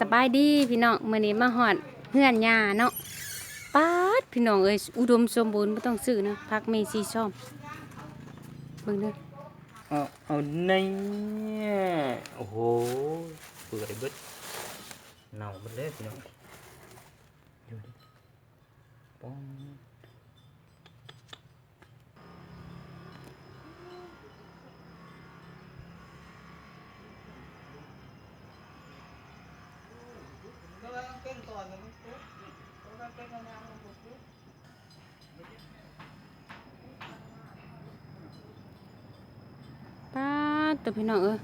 สบายดีพี่น้องมื้อนี้มาฮอดเฮือนยาเนาะป๊าดพี่น้องเอ้ยอุดมสมบูรณ์บ่ต้องซื้อนะผักเมซีซ่อมเบิ่งเด้อเอาเอาในโอ้โหเปื่อยเบิดเน่าเบิดเลยพี่น้องดูดิป้อง ป๊าตัวพี่น้องเอ้ย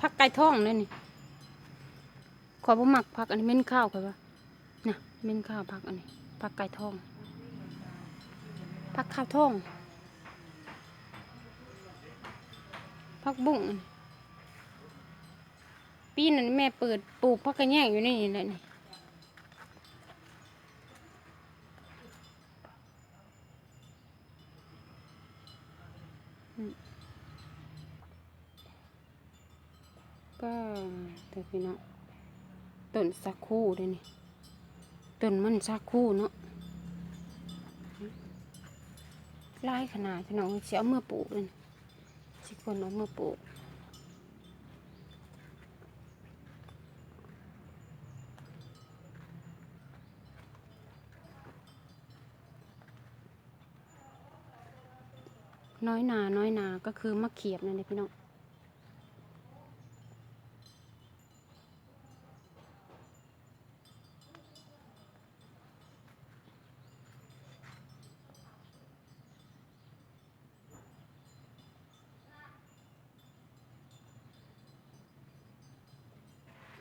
ผักไก่ทองเลยนี่ขอบ่มักผักอันนี้เม่นข้าวข่อยว่าน่ะเม่นข้าวผักอันนี้ผักไก่ทองผักข้าวทองผักบุ้งอันนี้ ปีนั้นแม่เปิดปลูกผักกระแยงอยู่นี่แหละนี่ก็เดี๋ยวพี่น้องต้นสักคู่ด้วยนี่ต้นมันสักคู่เนาะลายขนาดพี่น้องเสิเอามื่อปลูกเลยสิคนเอามื่อปลูก น้อยนา น้อยนา ก็คือมะเขียบนั่นเลยพี่น้อง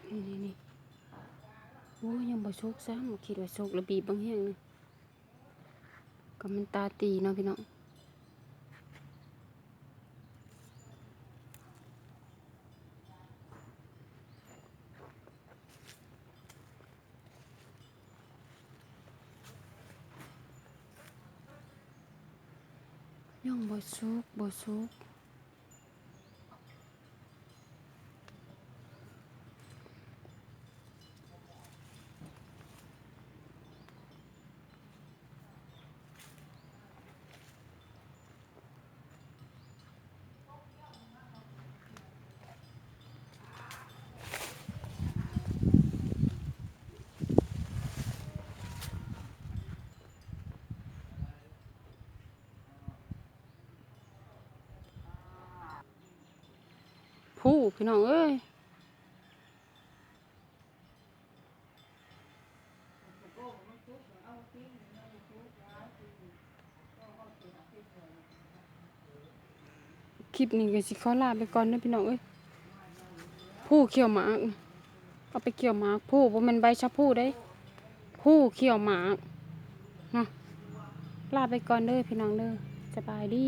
นี่นี่นี่โอ้ยยังบ่สุกซ้ำคิดว่าสุกแล้วบีบบางแห้งนี่ก็มันตาตีเนาะพี่น้อง ยังบ่สุกบ่ ผู้พี่น้องเอ้ยคลิปนี้ก็สิขอลาไปก่อนนะพี่น้องเอ้ยผู้เขียวหมากเอาไปเขียวหมากผู้บ่แม่นใบชะพู้ได้ผู้เขียวหมากเนาะลาไปก่อนเด้อพี่น้องเด้อสบายดี